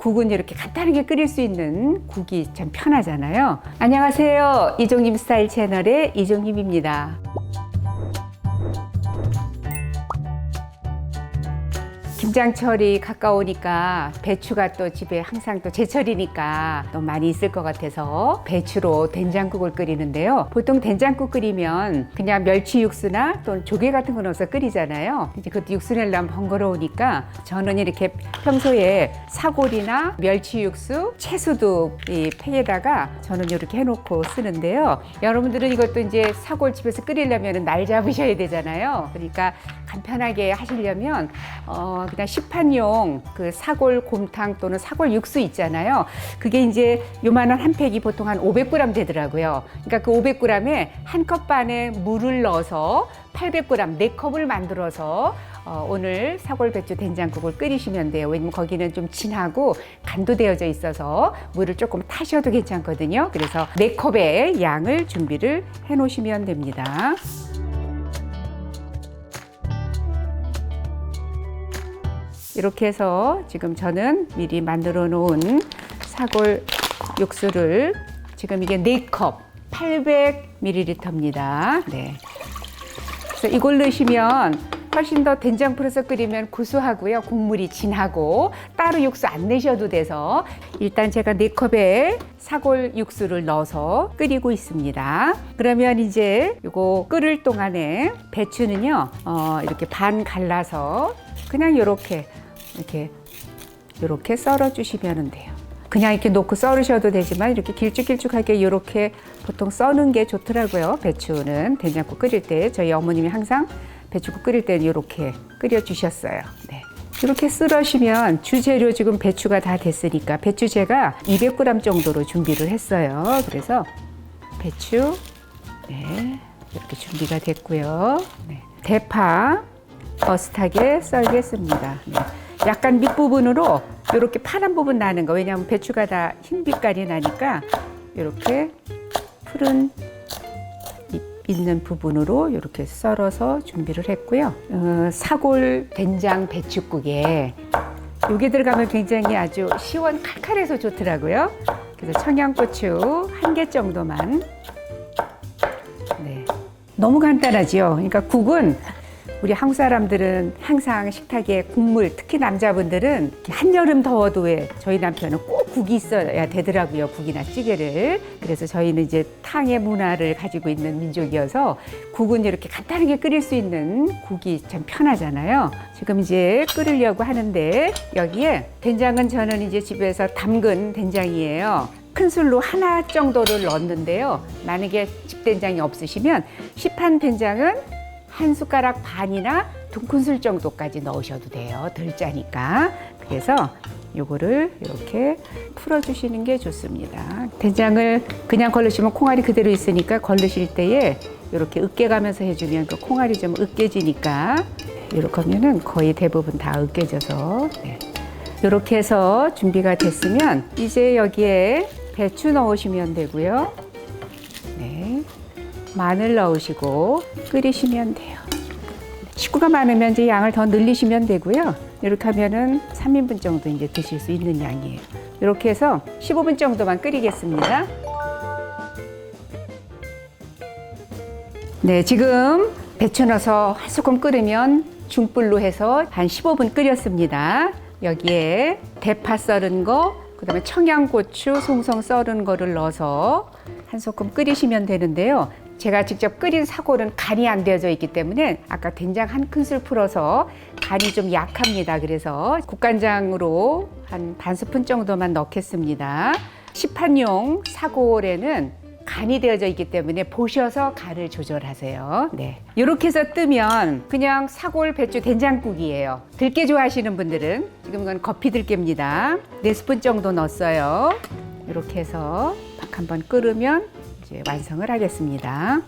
국은 이렇게 간단하게 끓일 수 있는 국이 참 편하잖아요. 안녕하세요. 이종님 스타일 채널의 이종님입니다. 김장철이 가까우니까 배추가 또 집에 항상 또 제철이니까 또 많이 있을 것 같아서 배추로 된장국을 끓이는데요. 보통 된장국 끓이면 그냥 멸치 육수나 또는 조개 같은 거 넣어서 끓이잖아요. 이제 그 육수 내려면 번거로우니까 저는 이렇게 평소에 사골이나 멸치 육수, 채소도 이 팩에다가 저는 이렇게 해놓고 쓰는데요. 여러분들은 이것도 이제 사골 집에서 끓이려면 날 잡으셔야 되잖아요. 그러니까 간편하게 하시려면 어 그냥 시판용 그 사골 곰탕 또는 사골 육수 있잖아요. 그게 이제 요만한 한 팩이 보통 한 500g 되더라고요. 그러니까 그 500g에 한 컵 반에 물을 넣어서 800g 네 컵을 만들어서 어, 오늘 사골 배추 된장국을 끓이시면 돼요. 왜냐면 거기는 좀 진하고 간도 되어져 있어서 물을 조금 타셔도 괜찮거든요. 그래서 네 컵의 양을 준비를 해 놓으시면 됩니다. 이렇게 해서 지금 저는 미리 만들어 놓은 사골 육수를 지금 이게 4컵 800ml입니다. 네. 그래서 이걸 넣으시면 훨씬 더 된장 풀어서 끓이면 구수하고요. 국물이 진하고 따로 육수 안 내셔도 돼서 일단 제가 네컵의 사골 육수를 넣어서 끓이고 있습니다. 그러면 이제 이거 끓을 동안에 배추는요. 어, 이렇게 반 갈라서 그냥 이렇게 이렇게 이렇게 썰어 주시면 돼요. 그냥 이렇게 놓고 썰으셔도 되지만 이렇게 길쭉길쭉하게 이렇게 보통 써는 게 좋더라고요. 배추는 된장국 끓일 때 저희 어머님이 항상 배추국 끓일 때는 이렇게 끓여 주셨어요. 네. 이렇게 쓸으시면 주재료 지금 배추가 다 됐으니까 배추 제가 200g 정도로 준비를 했어요. 그래서 배추 네, 이렇게 준비가 됐고요. 네. 대파 버스타게 썰겠습니다. 네. 약간 밑부분으로 이렇게 파란 부분 나는 거 왜냐하면 배추가 다 흰 빛깔이 나니까 이렇게 푸른 잎 있는 부분으로 이렇게 썰어서 준비를 했고요. 어, 사골 된장 배추국에 요게 들어가면 굉장히 아주 시원 칼칼해서 좋더라고요. 그래서 청양고추 한 개 정도만 네. 너무 간단하지요. 그러니까 국은 우리 한국 사람들은 항상 식탁에 국물, 특히 남자분들은 한여름 더워도 왜 저희 남편은 꼭 국이 있어야 되더라고요. 국이나 찌개를. 그래서 저희는 이제 탕의 문화를 가지고 있는 민족이어서 국은 이렇게 간단하게 끓일 수 있는 국이 참 편하잖아요. 지금 이제 끓이려고 하는데 여기에 된장은 저는 이제 집에서 담근 된장이에요. 큰 술로 하나 정도를 넣었는데요. 만약에 집된장이 없으시면 시판 된장은 한 숟가락 반이나 두 큰술 정도까지 넣으셔도 돼요. 덜 짜니까. 그래서 요거를 이렇게 풀어주시는 게 좋습니다. 된장을 그냥 걸르시면 콩알이 그대로 있으니까 걸르실 때에 이렇게 으깨가면서 해주면 그 콩알이 좀 으깨지니까 이렇게 하면은 거의 대부분 다 으깨져서 네. 이렇게 해서 준비가 됐으면 이제 여기에 배추 넣으시면 되고요. 네. 마늘 넣으시고 끓이시면 돼요. 식구가 많으면 이제 양을 더 늘리시면 되고요. 이렇게 하면은 3인분 정도 이제 드실 수 있는 양이에요. 이렇게 해서 15분 정도만 끓이겠습니다. 네, 지금 배추 넣어서 한 소금 끓으면 중불로 해서 한 15분 끓였습니다. 여기에 대파 썰은 거, 그다음에 청양고추 송송 썰은 거를 넣어서 한 소금 끓이시면 되는데요. 제가 직접 끓인 사골은 간이 안 되어져 있기 때문에 아까 된장 한 큰술 풀어서 간이 좀 약합니다. 그래서 국간장으로 한 반 스푼 정도만 넣겠습니다. 시판용 사골에는 간이 되어져 있기 때문에 보셔서 간을 조절하세요. 네. 이렇게 해서 뜨면 그냥 사골 배추 된장국이에요. 들깨 좋아하시는 분들은 지금 이건 커피 들깨입니다. 네 스푼 정도 넣었어요. 이렇게 해서 박 한번 끓으면 이제 완성을 하겠습니다.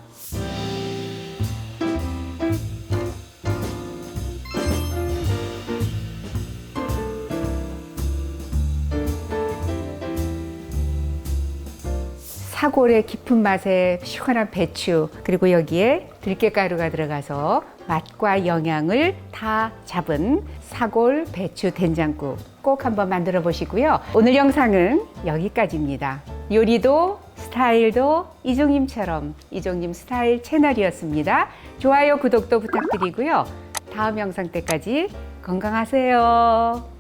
사골의 깊은 맛에 시원한 배추 그리고 여기에 들깨가루가 들어가서 맛과 영양을 다 잡은 사골 배추 된장국 꼭 한번 만들어 보시고요. 오늘 영상은 여기까지입니다. 요리도 스타일도 이종님처럼 이종님 스타일 채널이었습니다. 좋아요, 구독도 부탁드리고요. 다음 영상 때까지 건강하세요.